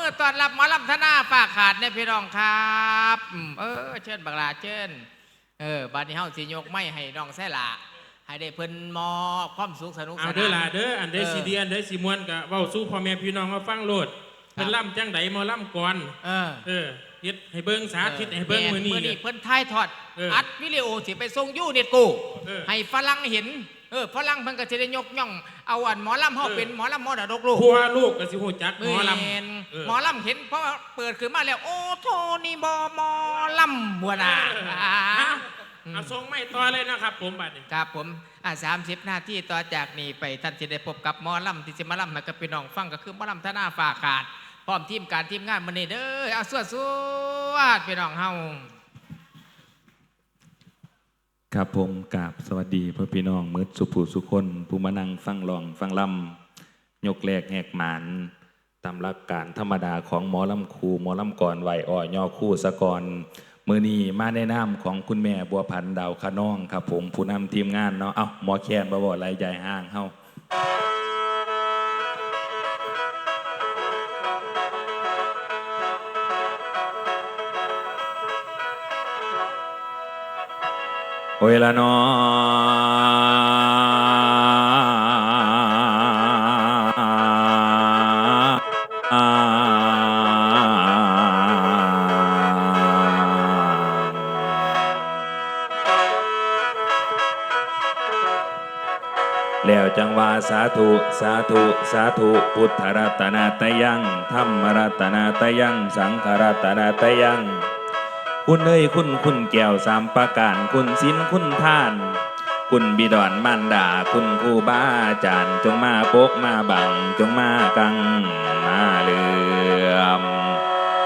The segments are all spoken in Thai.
มือต้อนรับหมอลำธนาฝากขาดเนี่ยพี่น้องครับอืมเออเชิญบักลาเชิญเออบัดนี้เฮาสิยกไม้ให้น้องแซ่ละให้ได้เพิ่นมอบความสุขสนุกสเอานานเด้อล่ะเด้ออันใดเออสีดีอันใดสีมวนก็เว้าสู้พ่อแม่พี่น้องมาฟังโลดเป็นล่ำจังไดหมอล่ำก่อนเออเออเฮ็ดให้เบิ่งสาธิตให้เบิ่งมื้อนี้มื้อเนี่นี้ยเพิ่นถ่ายทอดเอออัอัดวิดีโอสิไปส่งยูเน็ตกูเออให้ฝรั่งเห็น เออฝรั่งเพิ่นก็สิได้ยกย่อง เอาอันหมอลำเฮาเออเป็นหมอลำมรดกโลกผัวลูกก็สิฮู้จักหมอลแม่นำเออหมอลำเห็นเพราะว่าเปิดขึ้นมาแล้ว โอ้โทนี่บอหมอลำบัวนาอะเอาส่งไม่ต่อเลยนะครับผมบัดนี้ครับผมอ่าสามสิบนาทีต่อจากนี้ไปท่านจะได้พบกับหมอลำที่จะมาลำให้กับพี่น้องฟังก็คือหมอลำธนาฝากขาดพร้อมทีมการทีมงานมันนี่เด้อเอาสวดสวดพี่น้องเฮา ครับผมกราบสวัสดีพ่อพี่น้องมืดสุภูสุคนผู้มานั่งฟังลองฟังลำยกแรกแหกหมานตามหลักการธรรมดาของหมอลำคูหมอลำก่อนไหวอ่อย่อคู่สะกอนมือนีมาในนามของคุณแม่บัวพันธ์ดาวขน้องครับผมผู้นำทีมงานเนาะเอ้าหมอแคนบ่บ่ไรใหญ่ห้างเฮา โอยละเนอแล้วจังว่าสาธุสาธุสาธุพุทธรัตนาตยังธรรมรัตนาตยัง สังฆรัตนาตยัง คุณเอ้ยคุณคุณแก้วสามประการคุณสินคุณท่าน คุณบิดอนมันดาคุณครูบาอาจารย์จงมาโปกมาบังจงมากังมาเลื่อม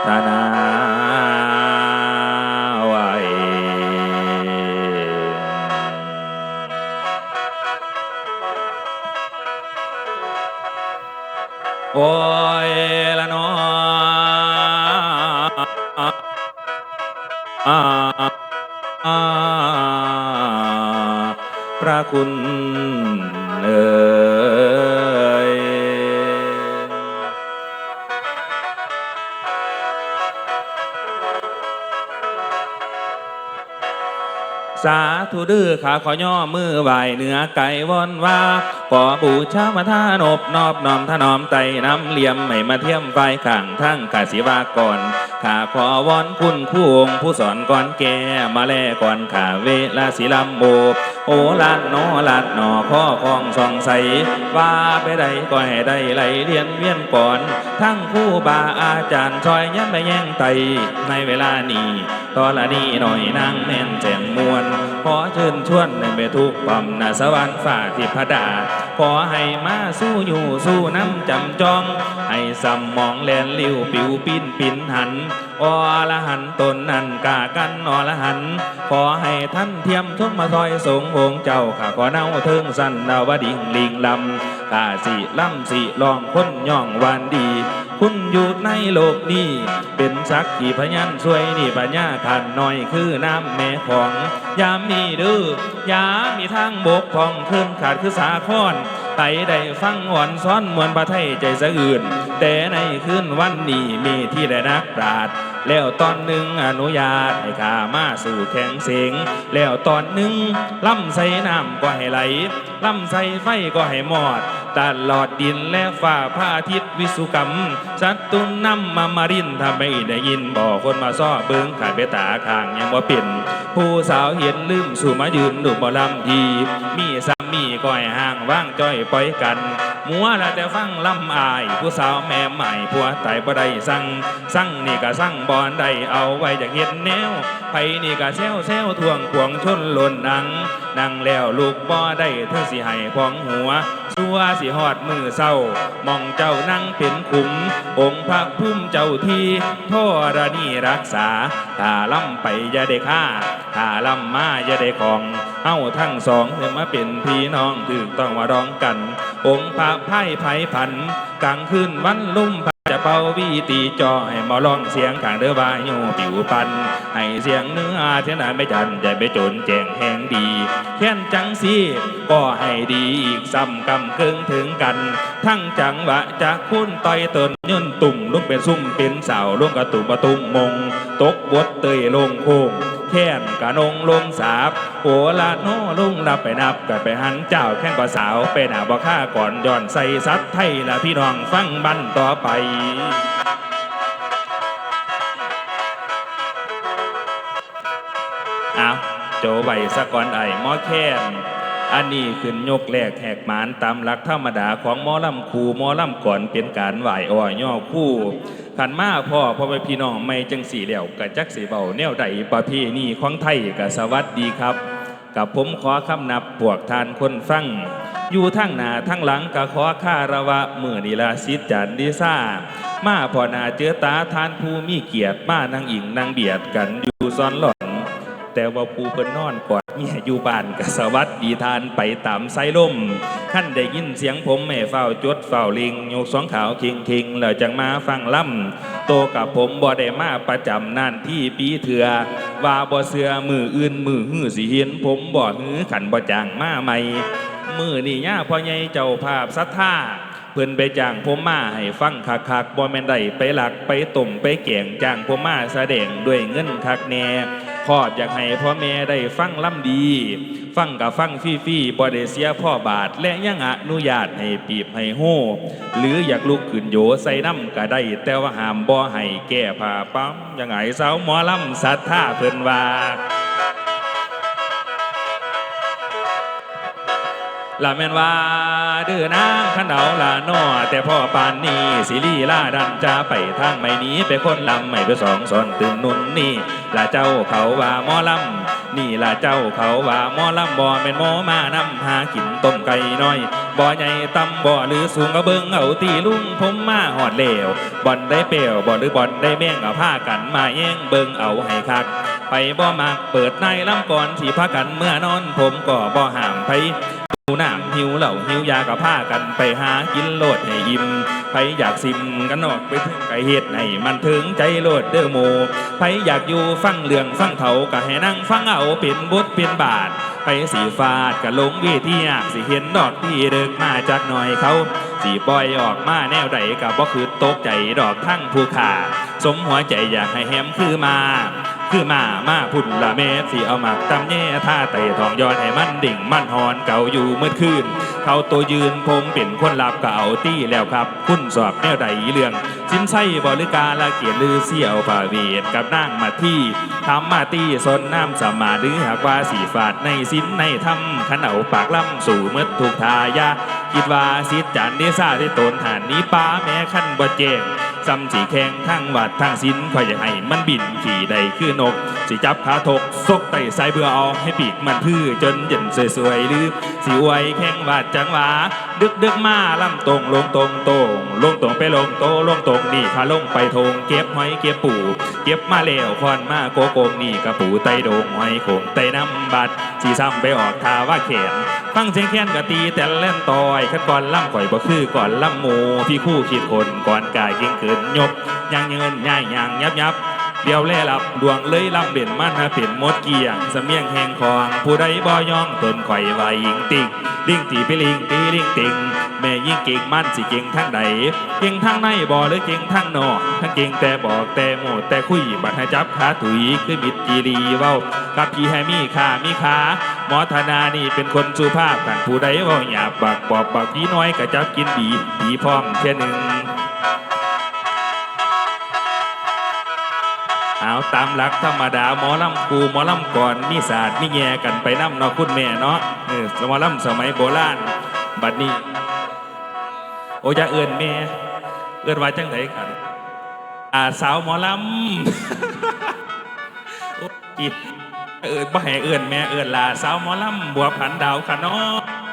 ธนา ระคุณเอ่ยสาธุดื้อขาขอย่อมือไหวเหนือไก่วอนว่า ขอบูชามาท่านบนอบน้อมถนอมไตน้ำเหลี่ยมไม่มาเทียมไฟข้างทั้งกาศิวาก่อนข้าขอวอนคุณผู้องผู้สอนก่อนแก่มาแลก่อนข้าเวลาศิลัมโบโอลาดนอลาดหนอข้อคองสองใสว่าไปใดก็ให้ได้ไหลเรียนเวียนก่อน ทั้งคู่บาอาจารย์ชอยยันไปแย่งไตในเวลานี้ ตอนละนี้หน่อยนางแม่นแจ่งมวลขอเชิญชวนในเมทุกปัมนาสวรรค์ฝ่าทิพดา ขอให้มาสู้อยู่สู้น้ำจำจอง ให้สำมองแลนลิ้วปิวปิ้นปิ้นหันอละหันตนนันกากันอละหัน ขอให้ท่านเทียมทุนมาซอยสงองเจ้าข้าขอเน่าเทิงสันดาวดิ่งลิงลำข้าสิล่ำสิลองคนย่องวันดี คุณอยู่ในโลกนี้ เป็นสักขีพยันช่วยนี่ปัญญาขันหน่อยคือน้ำแม่ของ ยามมีดื้อยามมีทางบกพองขึ้นขาดคือสาคอนไตได้ฟังอ่อนซ้อนมวลประไทยใจสะอื่น แต่ในคืนวันนี้มีที่ได้นักปราด แล้วตอนหนึ่งอนุญาตให้ข้ามาสู่แข่งเสียงแล้วตอนหนึ่งล่ำใส่น้ำก็ให้ไหลล่ำใส่ไฟก็ให้มอดตลอดดินและฝ่าพระอาทิตย์วิสุกรรม สัตตุนนำมามารินทำไม่ได้ยินบอกคนมาซ้อเบิ้งขาดเบตาข้างยังบ่าเป็นผู้สาวเห็นลืมสู่มายืนดูบ่ลำทีมีสามีก้อยห่างว่างจ้อยปล่อยกัน มัวละแต่ฟังลำอาย ผู้สาวแม่ใหม่ผัวไตบ่ได้สั่งสั่งนี่ก็สั่งบอนได้เอาไว้จากเห็ดแนวไปนี่ก็แซวแซวทวงขวงชนหล่นนังนั่งแล้วลูกบ่ได้เธอสิให้พองหัวสัวสิหอดมือเศร้ามองเจ้านั่งเป็นขุม องค์พระพุ่มเจ้าที่โทรณีรักษาถ้าล่ำไปอย่าได้ฆ่าถ้าล่ำมาอย่าได้ของเฮาทั้งสองเธอมาเป็นพี่น้องถึกต้องมาร้องกัน องค์พระไพ่ไผ่ผันกลางคืนวันลุ่มพระจะเป่าวีตีจอให้หมอลองเสียงขางเด้อว่าโยปิวปัน ให้เสียงเนื้อเทียนานไม่จันใจไปจนแจงแหงดีแค้นจังสีก็ให้ดีอีกซ้ำกำเกิงถึงกัน ทั้งจังหวะจากคุ้นต่อยตนย่นตุ่มลุกเป็นซุ่มเป็นสาวลุกกระตุ่มประตุมมง ตกบดเตยลงโค้ง แค้นกะนงลงสาบโอละโนลุงรับไปนับกันไปหันเจ้าแค้นกว่าสาวไปหนาบ่ค่าก่อนย้อนใส่ซัดไทยละพี่น้องฟังบันต่อไปเอาโจไว้สะก่อนไอ้หมอแค้น อันนี้ขึ้นยกแรกแหกหมานตามหลักธรรมดาของมอลำคูมอลำก่อนเป็นการไหวอ้อยย่อคู่ขันมาพ่อพ่อไปพี่น้องไม่จังสีเหลี่ยวกะจักสีเบาแนวใดประเพณีของไทยกะสวัสดีครับ กับผมขอคำนับพวกทานคนฟังอยู่ทั้งหน้าทั้งหลังกะขอค่าระวะมือนีลาสิจันดีซ่า มาพอหนาเจอตาทานผู้มีเกียรติมานางอิงนางเบียดกันอยู่ซ้อนหลอน แต่ว่าผู้เพิ่นนอนกอดเมียอยู่บ้านกสวัสดีทานไปตามไซล่มขั้นได้ยินเสียงผมแม่เฝ้าจดเฝ้าลิงโยกสองขาวคิงคิงแล้วจังมาฟังล่ำโตกับผมบ่ได้มาประจำนั่นที่ปีเถือว่าบ่เสือมืออื่นมือหื้อสิเห็นผมบ่หื้อขันบ่จางมาใหม่มือนี่ย่าพ่อใหญ่เจ้าภาพศรัทธาเพิ่นไปจ้างผมมาให้ฟังคักๆบ่แม่นได้ไปหลักไปต้มไปแกงจ้างผมมาแสดงด้วยเงินคักแน่ พอดอยากให้พ่อแม่ได้ฟังล่ำดี ฟังกับฟังฟรี่ๆบ่ได้เสียพ่อบาท และยังอนุญาตให้ปีบให้โหหรืออยากลุกขึ้นโยใส่น้ำก็ได้ แต่ว่าห้ามบ่ให้แก้ผ้าปั๊มยังไงสาวหมอล่ำศรัทธาเพิ่นว่า ละแม่นว่าเดือนางขันเอาละนอแต่พ่อปานนี้สิลีลาดันจะไปทางไม่นี้ไปคนลำไม่ไปสองสอนตื่นนุ่นนี่ละเจ้าเขาว่าหมอลำนี่ละเจ้าเขาว่าหมอลำบ่แม่นหมอมานำหากินต้มไก่น้อยบ่ใหญ่ตำบ่หรือสูงก็เบิงเอาตีลุงผมมาหอดเหลวบ่อนได้เปรียวบ่หรือบ่อนได้แม่งเอาผ้ากันมาแย่งเบิงเอาให้คักไปบ่มักเปิดในลำก่อนสีพากันเมื่อนอนผมก็บ่ห้ามไผ หิวน้ำหิวเหล่าหิวยากับผ้ากันไปหากินโลดให้อิ่มไผอยากซิมกันออกไปถึงไก่เฮ็ดให้มันถึงใจโลดเด้อโมไผอยากอยู่ฟังเรื่องฟังเถาก็ให้นั่งฟังเอาเป็นบทเป็นบาท ไปสีฟาดก็ลงเวทีอยากสิเห็นดอกที่เดิกมาจากหน่อยเขาสีปล่อยออกมาแนวใดก็บ่คือตกใจดอกทั้งผู้ขาสมหัวใจอยากให้แฮมคือมา คือมามาพุ่นละเมสีเอาหมักตำแย่ท่าไต่ทองย้อนให้มันดิ่งมันหอนเก่าอยู่เมื่อคืน เขาตัวยืนผมเป็นคนหลับก็เอาตี้แล้วครับ คุณสอบแนวใดเรื่องสินไส้บริการละเกียรลือเสี่ยวผ่าเวทกับนั่งมาที่ทำมาตี้สนน้ำสมาหรือหากว่าสีฝาดในสินในทำขนเอาปากล่ำสู่เมื่อถูกทายาคิดว่าสิทธิ์จันเดซ่าที่ตนหานนี้ป้าแม้ขั้นบ่แจ้ง ซ้ำสีแข็งทั้งวัดทั้งสินคอยอยากให้มันบินขี่ใดคือนกสิจับขาทกซกไต่สายเบื่อเอาให้ปีกมันพื้อจนเย็นสวยๆหรือสิอวยแข็งวาดจังหวา ดึกดึกมาลำตรงลงตรงตรงลงตรงไปลงโตลงตรงนี่พาลงไปทงเก็บหอยเก็บปู เก็บมาแล้วคอนมาโกโกงนี่กระปูไตโดงหอยโขงไตน้ำบัดสีซ้ำไปออกทาว่าแขนฟังเสียงแค้นกะตีแต่เล่นต่อยขัดก่อนล่ำข่อยบ่คือก่อนล่ำหมูพี่คู่ขีดคนก่อนกายยิงขืนยกยังเงินย่ายยางยับยับ เดียวแล่ลับดวงเลยลำเด่นมันหาเป็นมดเกียงเสมียงแหงคองผู้ใดบ่ย่องตนข่อยว่ายิงติงลิงตีไปลิงตีลิงติงแม่ยิ่งเก่งมันสิเก่งทางใดเก่งทางในบ่หรือเก่งทางนอกทั้งเก่งแต่บอกแต่โมดแต่คุยบัดให้จับขาถุยคือมิดกีรีเว้ากับพี่ให้มีขามีขาหมอธนานี่เป็นคนสุภาพกันผู้ใดเว่าหยาบบักบอกบักพี่น้อยก็จับกินดีดีพร้อมเท่หนึ่ง เอาตามหลักธรรมดาหมอลำกูหมอลำก่อนมีศาสตร์มีแง่กันไปน้ำเนาะคุณแม่เนาะเออหมอลำสมัยโบราณบัดนี้ โอ้อยาเอื่นแม่เอื่นว่าจังไดกันอาสาวหมอลำโอ้ยเอินบ่ให้เอินแม่เอินลาสาวหมอลำบัวผันดาวขะเนาะ